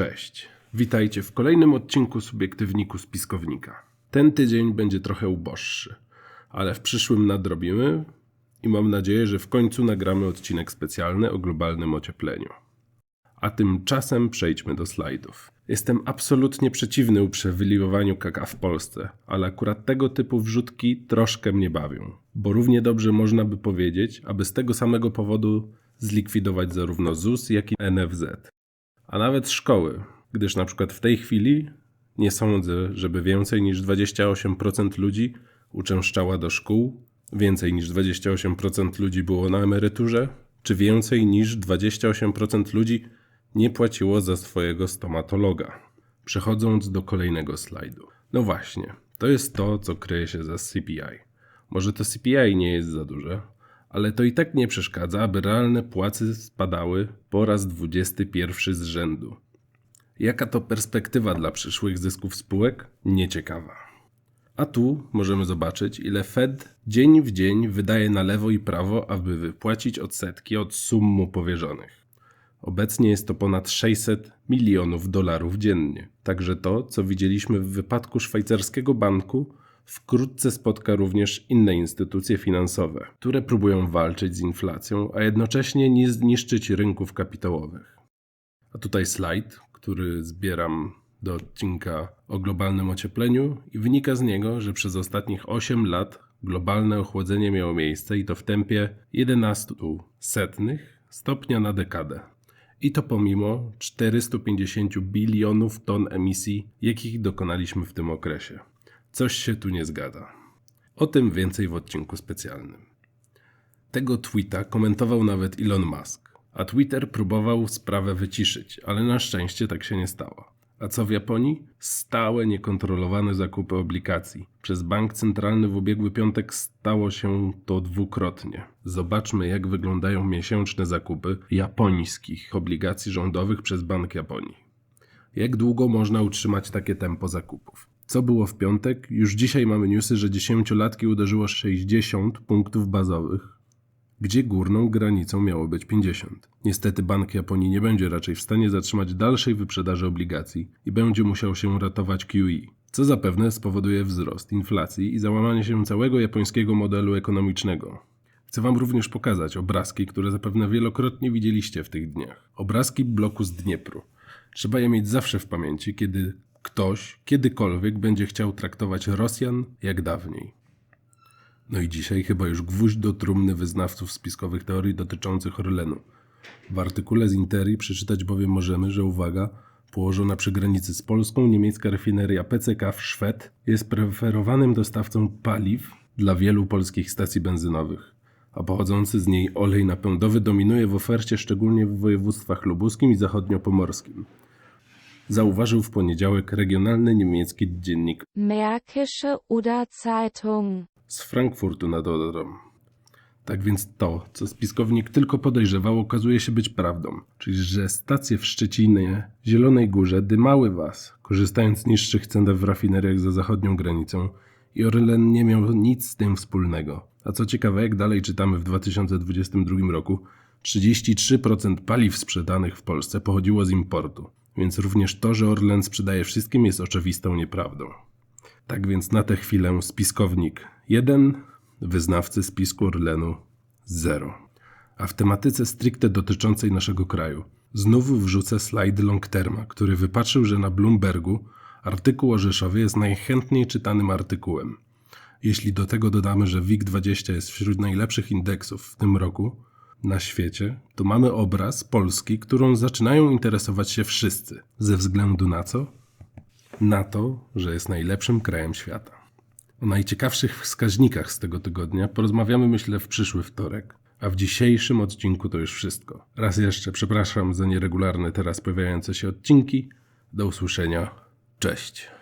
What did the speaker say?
Cześć. Witajcie w kolejnym odcinku Subiektywniku Spiskownika. Ten tydzień będzie trochę uboższy, ale w przyszłym nadrobimy i mam nadzieję, że w końcu nagramy odcinek specjalny o globalnym ociepleniu. A tymczasem przejdźmy do slajdów. Jestem absolutnie przeciwny uprzewiliwowaniu kaka w Polsce, ale akurat tego typu wrzutki troszkę mnie bawią, bo równie dobrze można by powiedzieć, aby z tego samego powodu zlikwidować zarówno ZUS, jak i NFZ a nawet szkoły, gdyż na przykład w tej chwili nie sądzę, żeby więcej niż 28% ludzi uczęszczała do szkół, więcej niż 28% ludzi było na emeryturze, czy więcej niż 28% ludzi nie płaciło za swojego stomatologa. Przechodząc do kolejnego slajdu. No właśnie, to jest to, co kryje się za CPI. Może to CPI nie jest za duże, ale to i tak nie przeszkadza, aby realne płace spadały po raz 21 z rzędu. Jaka to perspektywa dla przyszłych zysków spółek? Nieciekawa. A tu możemy zobaczyć, ile Fed dzień w dzień wydaje na lewo i prawo, aby wypłacić odsetki od sum mu powierzonych. Obecnie jest to ponad 600 milionów dolarów dziennie. Także to, co widzieliśmy w wypadku szwajcarskiego banku, wkrótce spotka również inne instytucje finansowe, które próbują walczyć z inflacją, a jednocześnie nie zniszczyć rynków kapitałowych. A tutaj slajd, który zbieram do odcinka o globalnym ociepleniu i wynika z niego, że przez ostatnich 8 lat globalne ochłodzenie miało miejsce i to w tempie 11 setnych stopnia na dekadę. I to pomimo 450 bilionów ton emisji, jakich dokonaliśmy w tym okresie. Coś się tu nie zgadza. O tym więcej w odcinku specjalnym. Tego tweeta komentował nawet Elon Musk, a Twitter próbował sprawę wyciszyć, ale na szczęście tak się nie stało. A co w Japonii? Stałe, niekontrolowane zakupy obligacji. Przez bank centralny w ubiegły piątek stało się to dwukrotnie. Zobaczmy, jak wyglądają miesięczne zakupy japońskich obligacji rządowych przez Bank Japonii. Jak długo można utrzymać takie tempo zakupów? Co było w piątek? Już dzisiaj mamy newsy, że dziesięciolatki uderzyło 60 punktów bazowych, gdzie górną granicą miało być 50. Niestety Bank Japonii nie będzie raczej w stanie zatrzymać dalszej wyprzedaży obligacji i będzie musiał się ratować QE, co zapewne spowoduje wzrost inflacji i załamanie się całego japońskiego modelu ekonomicznego. Chcę Wam również pokazać obrazki, które zapewne wielokrotnie widzieliście w tych dniach. Obrazki bloku z Dniepru. Trzeba je mieć zawsze w pamięci, kiedy ktoś kiedykolwiek będzie chciał traktować Rosjan jak dawniej. No i dzisiaj chyba już gwóźdź do trumny wyznawców spiskowych teorii dotyczących Orlenu. W artykule z Interi przeczytać bowiem możemy, że uwaga, położona przy granicy z Polską niemiecka rafineria PCK w Szwed jest preferowanym dostawcą paliw dla wielu polskich stacji benzynowych, a pochodzący z niej olej napędowy dominuje w ofercie szczególnie w województwach lubuskim i zachodniopomorskim zauważył w poniedziałek regionalny niemiecki dziennik Märkische Zeitung. z Frankfurtu nad Odrą. Tak więc to, co spiskownik tylko podejrzewał, okazuje się być prawdą, czyli że stacje w Szczecinie, Zielonej Górze dymały was, korzystając z niższych cen w rafineriach za zachodnią granicą i Orlen nie miał nic z tym wspólnego. A co ciekawe, jak dalej czytamy w 2022 roku, 33% paliw sprzedanych w Polsce pochodziło z importu. Więc również to, że Orlen sprzedaje wszystkim jest oczywistą nieprawdą. Tak więc na tę chwilę spiskownik 1, wyznawcy spisku Orlenu 0. A w tematyce stricte dotyczącej naszego kraju znów wrzucę slajd Longterma, który wypatrzył, że na Bloombergu artykuł o Rzeszowie jest najchętniej czytanym artykułem. Jeśli do tego dodamy, że WIG20 jest wśród najlepszych indeksów w tym roku, na świecie, to mamy obraz Polski, którą zaczynają interesować się wszyscy. Ze względu na co? Na to, że jest najlepszym krajem świata. O najciekawszych wskaźnikach z tego tygodnia porozmawiamy, myślę, w przyszły wtorek. A w dzisiejszym odcinku to już wszystko. Raz jeszcze przepraszam za nieregularne teraz pojawiające się odcinki. Do usłyszenia. Cześć.